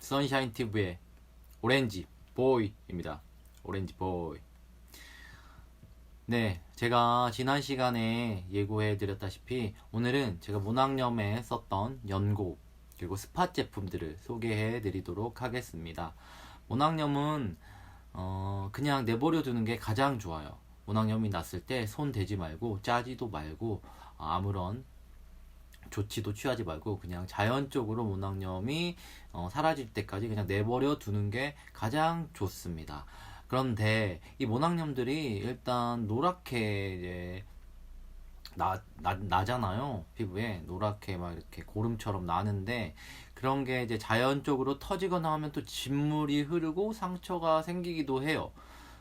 선샤인 TV의 오렌지 보이입니다. 오렌지 보이. 네, 제가 지난 시간에 예고해 드렸다시피 오늘은 제가 문학염에 썼던 연고 그리고 스팟 제품들을 소개해 드리도록 하겠습니다. 문학염은 어, 그냥 내버려 두는 게 가장 좋아요. 문학염이 났을 때 손 대지 말고 짜지도 말고 아무런 조치도 취하지 말고 그냥 자연적으로 문학염이 어, 사라질 때까지 그냥 내버려 두는 게 가장 좋습니다. 그런데 이 모낭염들이 일단 노랗게 이제 나, 나, 나잖아요. 피부에 노랗게 막 이렇게 고름처럼 나는데 그런 게 이제 자연적으로 터지거나 하면 또 진물이 흐르고 상처가 생기기도 해요.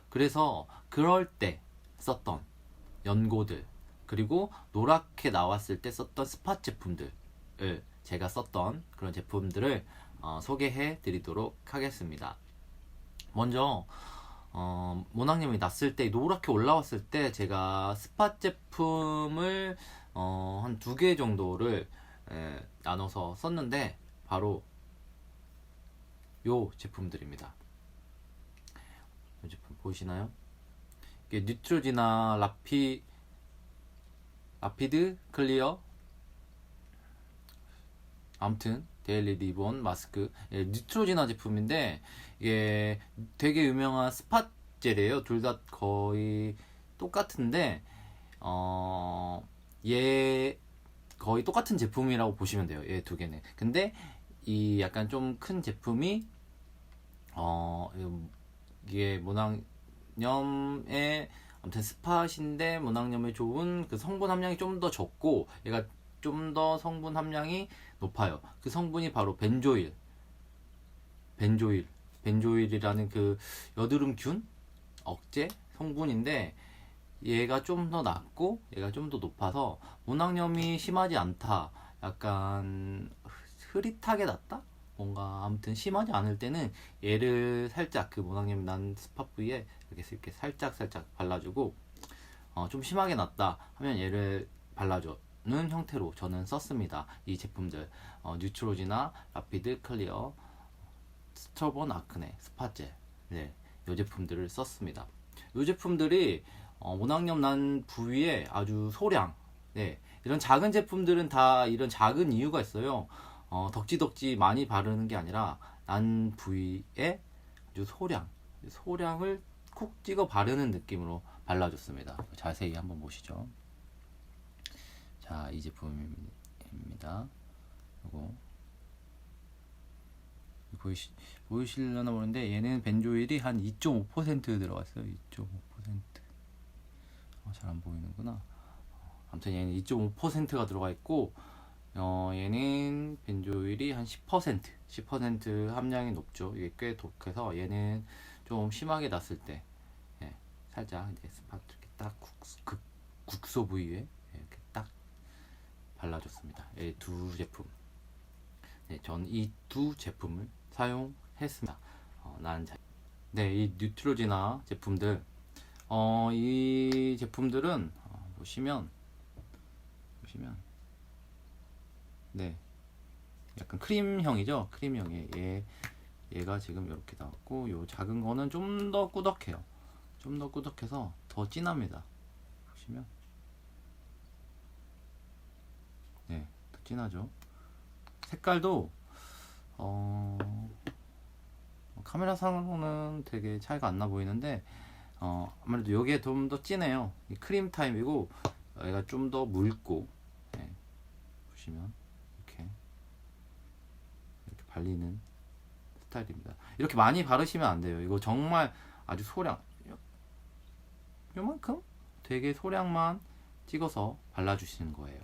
그래서 그럴 때 썼던 연고들 그리고 노랗게 나왔을 때 썼던 스팟 제품들을 제가 썼던 그런 제품들을 어, 소개해 드리도록 하겠습니다. 먼저 어, 모낭염이 났을 때 노랗게 올라왔을 때 제가 스팟 제품을 어, 한 두 개 정도를 에, 나눠서 썼는데 바로 요 제품들입니다. 이 제품 보이시나요? 이게 뉴트로지나 라피 라피드 클리어 아무튼 데일리 리본 마스크 예, 뉴트로지나 제품인데 이게 되게 유명한 스팟 젤이에요. 둘 다 거의 똑같은데 어, 얘 거의 똑같은 제품이라고 보시면 돼요. 얘 두 개는. 근데 이 약간 좀 큰 제품이 어 이게 모낭염에 아무튼 스팟인데 모낭염에 좋은 그 성분 함량이 좀 더 적고 얘가 좀 더 성분 함량이 높아요. 그 성분이 바로 벤조일. 벤조일. 벤조일이라는 그 여드름균 억제 성분인데 얘가 좀 더 낮고 얘가 좀 더 높아서 모낭염이 심하지 않다. 약간 흐릿하게 났다? 뭔가 아무튼 심하지 않을 때는 얘를 살짝 그 모낭염이 난 스팟 부위에 이렇게 이렇게 살짝 살짝 발라주고 어, 좀 심하게 났다 하면 얘를 발라주는 형태로 저는 썼습니다. 이 제품들 어, 뉴트로지나 라피드 클리어 스터본 아크네 스팟젤 네, 이 제품들을 썼습니다. 이 제품들이 어, 모낭염 난 부위에 아주 소량 네, 이런 작은 제품들은 다 이런 작은 이유가 있어요. 어, 덕지덕지 많이 바르는 게 아니라 난 부위에 아주 소량 소량을 콕 찍어 바르는 느낌으로 발라줬습니다. 자세히 한번 보시죠. 자, 이 제품입니다. 이거 보이시, 보이실려나 모르는데 얘는 벤조일이 한 2.5% 들어갔어요. 2.5%. 어, 잘안 보이는구나. 아무튼 얘는 2.5%가 들어가 있고 어, 얘는 벤조일이 한 10%, 10% 함량이 높죠. 이게 꽤 독해서 얘는 좀 심하게 났을 때 예, 살짝 이제 스팟 이렇게 딱 국, 극, 국소 부위에 이렇게 딱 발라줬습니다. 이두 제품. 네, 전이 두 제품을 사용했습니다. 어, 난 자... 네, 이 뉴트로지나 제품들, 어, 이 제품들은 어, 보시면 보시면 네, 약간 크림형이죠. 크림형이 얘 얘가 지금 이렇게 나왔고 요 작은 거는 좀 더 꾸덕해요. 좀 더 꾸덕해서 더 진합니다. 보시면 네, 더 진하죠. 색깔도 어, 카메라상으로는 되게 차이가 안 나 보이는데 어, 아무래도 여기에 좀 더 진해요. 크림 타입이고 얘가 좀 더 묽고 네, 보시면 이렇게 이렇게 발리는 스타일입니다. 이렇게 많이 바르시면 안 돼요. 이거 정말 아주 소량 요만큼 되게 소량만 찍어서 발라주시는 거예요.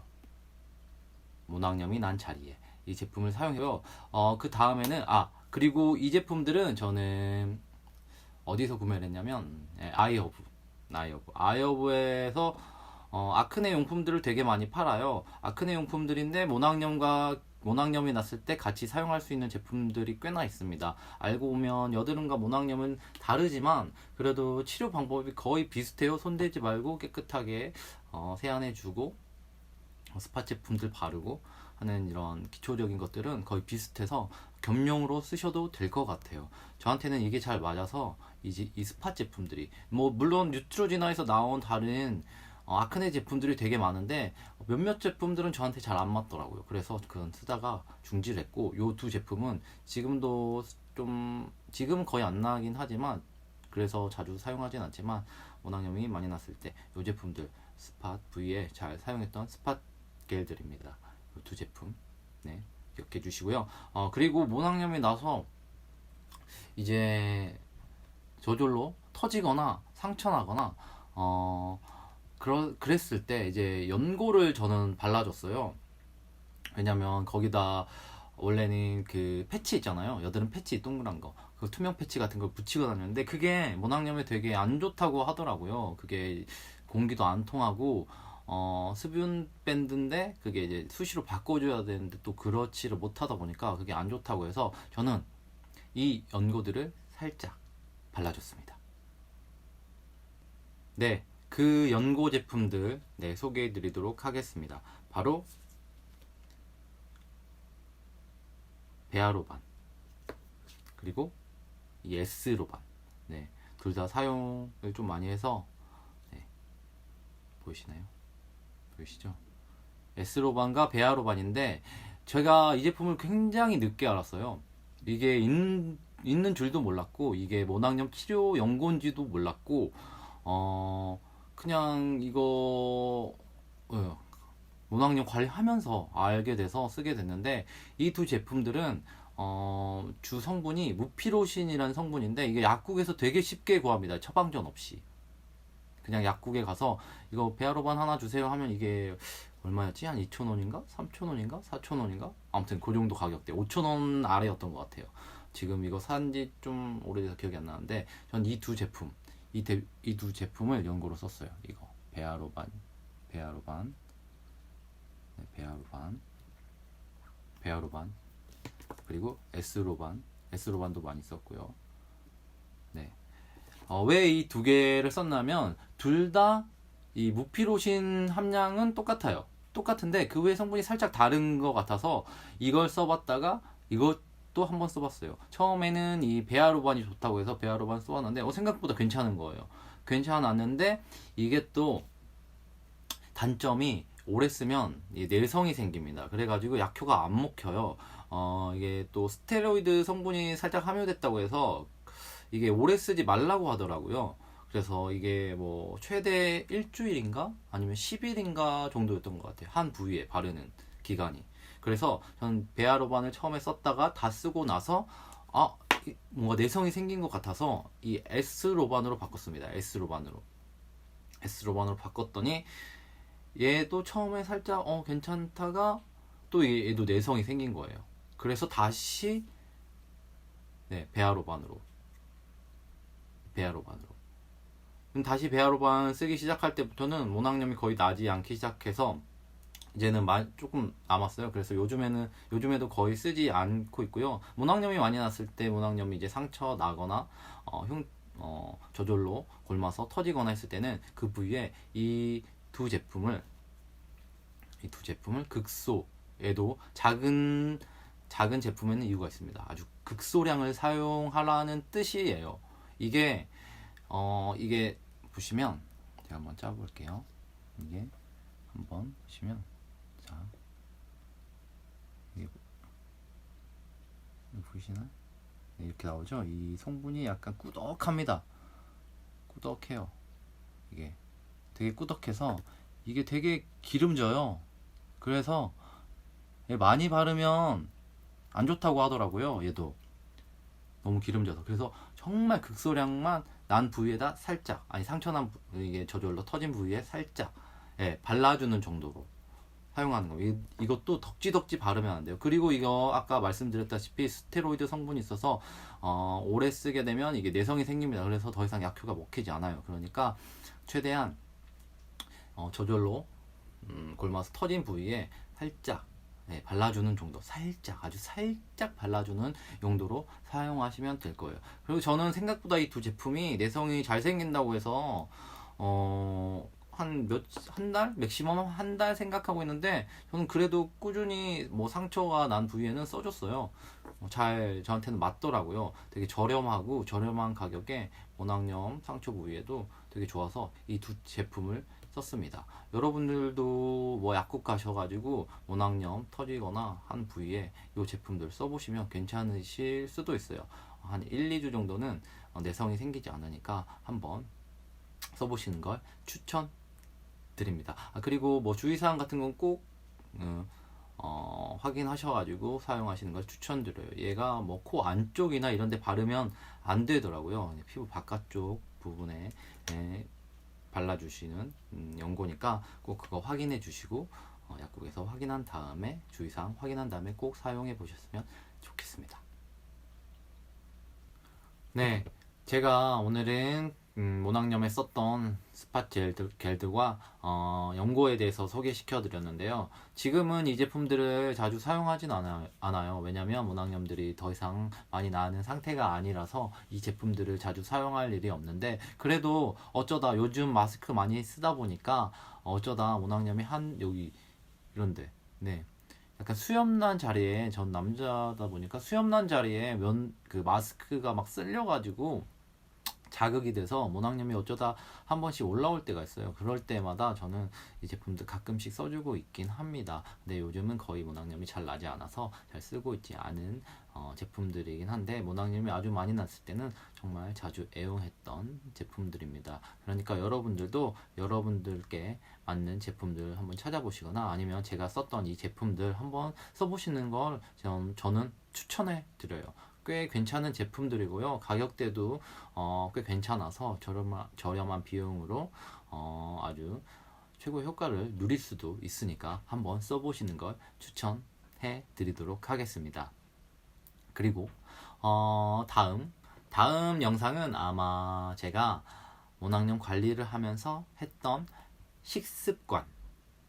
모낭염이 난 자리에 이 제품을 사용해요. 어, 그 다음에는 아 그리고 이 제품들은 저는 어디서 구매를 했냐면 예, 아이허브, 아이허브, 아이허브에서 어, 아크네 용품들을 되게 많이 팔아요. 아크네 용품들인데 모낭염과 모낭염이 났을 때 같이 사용할 수 있는 제품들이 꽤나 있습니다. 알고 보면 여드름과 모낭염은 다르지만 그래도 치료 방법이 거의 비슷해요. 손대지 말고 깨끗하게 어, 세안해주고 어, 스파 제품들 바르고 하는 이런 기초적인 것들은 거의 비슷해서 겸용으로 쓰셔도 될 것 같아요. 저한테는 이게 잘 맞아서 이제 이 스팟 제품들이 뭐 물론 뉴트로지나에서 나온 다른 어, 아크네 제품들이 되게 많은데 몇몇 제품들은 저한테 잘 안 맞더라고요. 그래서 그건 쓰다가 중지했고 요 두 제품은 지금도 좀 지금은 거의 안 나긴 하지만 그래서 자주 사용하진 않지만 모낭염이 많이 났을 때 요 제품들 스팟 V에 잘 사용했던 스팟 겔들입니다. 요두 제품 네 기억해 주시고요. 어 그리고 모낭염이 나서 이제 저절로 터지거나 상처나거나 어 그러, 그랬을 때 이제 연고를 저는 발라줬어요. 왜냐면 거기다 원래는 그 패치 있잖아요. 여드름 패치 동그란 거. 그 투명 패치 같은 걸 붙이고 다녔는데 그게 모낭염에 되게 안 좋다고 하더라고요. 그게 공기도 안 통하고 어, 수분 밴드인데 그게 이제 수시로 바꿔줘야 되는데 또 그렇지를 못하다 보니까 그게 안 좋다고 해서 저는 이 연고들을 살짝 발라줬습니다. 네, 그 연고 제품들 네, 소개해 드리도록 하겠습니다. 바로 베아로반 그리고 이 S로반 네, 둘 다 사용을 좀 많이 해서 네, 보이시나요? 보이시죠? S로반과 베아로반인데 제가 이 제품을 굉장히 늦게 알았어요. 이게 있, 있는 줄도 몰랐고 이게 모낭염 치료 연고인지도 몰랐고 어 그냥 이거 어, 모낭염 관리하면서 알게 돼서 쓰게 됐는데 이 두 제품들은 어, 주 성분이 무피로신이라는 성분인데 이게 약국에서 되게 쉽게 구합니다. 처방전 없이. 그냥 약국에 가서 이거 베아로반 하나 주세요 하면 이게 얼마였지? 한 2,000원인가? 3,000원인가? 4,000원인가? 아무튼 그 정도 가격대. 5,000원 아래였던 것 같아요. 지금 이거 산지 좀 오래돼서 기억이 안 나는데 전 이 두 제품 이 두 제품을 연고로 썼어요. 이거 베아로반 베아로반 네, 베아로반 베아로반 그리고 S로반 S로반도 많이 썼고요. 네. 어, 왜 이 두 개를 썼냐면 둘 다 이 무피로신 함량은 똑같아요. 똑같은데 그 외 성분이 살짝 다른 것 같아서 이걸 써봤다가 이것 도 한번 써봤어요. 처음에는 이 베아로반이 좋다고 해서 베아로반 써봤는데 어, 생각보다 괜찮은 거예요. 괜찮았는데 이게 또 단점이 오래 쓰면 내성이 생깁니다. 그래가지고 약효가 안 먹혀요. 어, 이게 또 스테로이드 성분이 살짝 함유됐다고 해서 이게 오래 쓰지 말라고 하더라고요. 그래서 이게 뭐 최대 일주일인가 아니면 10일인가 정도였던 것 같아요. 한 부위에 바르는 기간이. 그래서 전 베아로반을 처음에 썼다가 다 쓰고 나서 아 뭔가 내성이 생긴 것 같아서 이 S로반으로 바꿨습니다. S로반으로. S로반으로 바꿨더니 얘도 처음에 살짝 어 괜찮다가 또 얘도 내성이 생긴 거예요. 그래서 다시 네, 베아로반으로 베아로반으로 다시 베아로반 쓰기 시작할 때부터는 모낭염이 거의 나지 않기 시작해서 이제는 조금 남았어요. 그래서 요즘에는 요즘에도 거의 쓰지 않고 있고요. 모낭염이 많이 났을 때 모낭염이 이제 상처 나거나 어, 흉 어, 저절로 골마서 터지거나 했을 때는 그 부위에 이 두 제품을 이 두 제품을 극소에도 작은 작은 제품에는 이유가 있습니다. 아주 극소량을 사용하라는 뜻이에요. 이게 어 이게 보시면 제가 한번 짜볼게요. 이게 한번 보시면 자 이게 보이시나? 네, 이렇게 나오죠. 이 성분이 약간 꾸덕합니다. 꾸덕해요. 이게 되게 꾸덕해서 이게 되게 기름져요. 그래서 많이 바르면 안 좋다고 하더라고요. 얘도 너무 기름져서 그래서 정말 극소량만 난 부위에다 살짝 아니 상처난 부, 이게 저절로 터진 부위에 살짝 예, 발라주는 정도로 사용하는 거. 이, 이것도 덕지덕지 바르면 안 돼요. 그리고 이거 아까 말씀드렸다시피 스테로이드 성분이 있어서 어, 오래 쓰게 되면 이게 내성이 생깁니다. 그래서 더 이상 약효가 먹히지 않아요. 그러니까 최대한 어, 저절로 음, 골마서 터진 부위에 살짝 네, 발라주는 정도 살짝 아주 살짝 발라주는 용도로 사용하시면 될 거예요 그리고 저는 생각보다 이 두 제품이 내성이 잘 생긴다고 해서 어 한 몇 한 달 맥시멈 한 달 생각하고 있는데 저는 그래도 꾸준히 뭐 상처가 난 부위에는 써줬어요. 어, 잘 저한테는 맞더라고요. 되게 저렴하고 저렴한 가격에 모낭염 상처 부위에도 되게 좋아서 이 두 제품을 썼습니다. 여러분들도 뭐 약국 가셔가지고 모낭염 터지거나 한 부위에 이 제품들 써보시면 괜찮으실 수도 있어요. 한 1, 2주 정도는 어, 내성이 생기지 않으니까 한번 써보시는 걸 추천 드립니다. 아, 그리고 뭐 주의사항 같은 건꼭 어, 어, 확인하셔가지고 사용하시는 걸 추천드려요. 얘가 뭐 코 안쪽이나 이런 데 바르면 안 되더라고요. 피부 바깥쪽 부분에 예, 발라주시는 음, 연고니까 꼭 그거 확인해 주시고 어, 약국에서 확인한 다음에 주의사항 확인한 다음에 꼭 사용해 보셨으면 좋겠습니다. 네, 제가 오늘은 음, 모낭염에 썼던 스팟 젤들, 겔들과 어, 연고에 대해서 소개시켜 드렸는데요. 지금은 이 제품들을 자주 사용하진 않아요. 않아요. 왜냐면 모낭염들이 더 이상 많이 나는 상태가 아니라서 이 제품들을 자주 사용할 일이 없는데 그래도 어쩌다 요즘 마스크 많이 쓰다 보니까 어쩌다 모낭염이 한 여기 이런데 네. 약간 수염난 자리에 전 남자다 보니까 수염난 자리에 면 그 마스크가 막 쓸려가지고 자극이 돼서 모낭염이 어쩌다 한 번씩 올라올 때가 있어요. 그럴 때마다 저는 이 제품들 가끔씩 써주고 있긴 합니다. 근데 요즘은 거의 모낭염이 잘 나지 않아서 잘 쓰고 있지 않은 어, 제품들이긴 한데 모낭염이 아주 많이 났을 때는 정말 자주 애용했던 제품들입니다. 그러니까 여러분들도 여러분들께 맞는 제품들 한번 찾아보시거나 아니면 제가 썼던 이 제품들 한번 써보시는 걸 전- 저는 추천해 드려요. 꽤 괜찮은 제품들이고요. 가격대도 어, 꽤 괜찮아서 저렴한, 저렴한 비용으로 어, 아주 최고 효과를 누릴 수도 있으니까 한번 써보시는 걸 추천해 드리도록 하겠습니다. 그리고 어, 다음 다음 영상은 아마 제가 모낭염 관리를 하면서 했던 식습관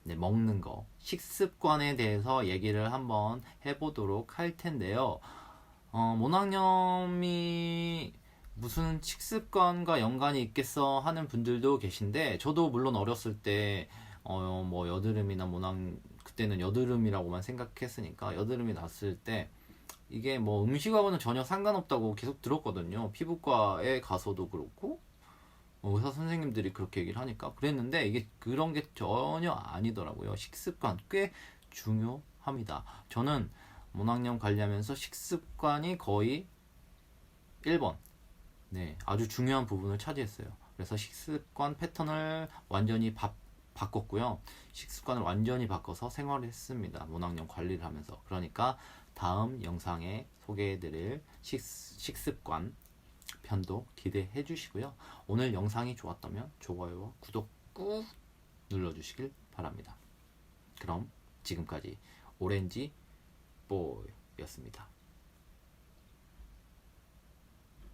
네, 먹는 거 식습관에 대해서 얘기를 한번 해보도록 할 텐데요. 어, 모낭염이 무슨 식습관과 연관이 있겠어 하는 분들도 계신데 저도 물론 어렸을 때 어, 뭐 여드름이나 모낭 그때는 여드름이라고만 생각했으니까 여드름이 났을 때 이게 뭐 음식하고는 전혀 상관없다고 계속 들었거든요. 피부과에 가서도 그렇고 어, 의사 선생님들이 그렇게 얘기를 하니까 그랬는데 이게 그런 게 전혀 아니더라고요. 식습관 꽤 중요합니다. 저는 모낭염 관리하면서 식습관이 거의 1번. 네, 아주 중요한 부분을 차지했어요. 그래서 식습관 패턴을 완전히 바, 바꿨고요. 식습관을 완전히 바꿔서 생활을 했습니다. 모낭염 관리를 하면서. 그러니까 다음 영상에 소개해드릴 식, 식습관 편도 기대해 주시고요. 오늘 영상이 좋았다면 좋아요와 구독 꾹 눌러주시길 바랍니다. 그럼 지금까지 오렌지 보였습니다.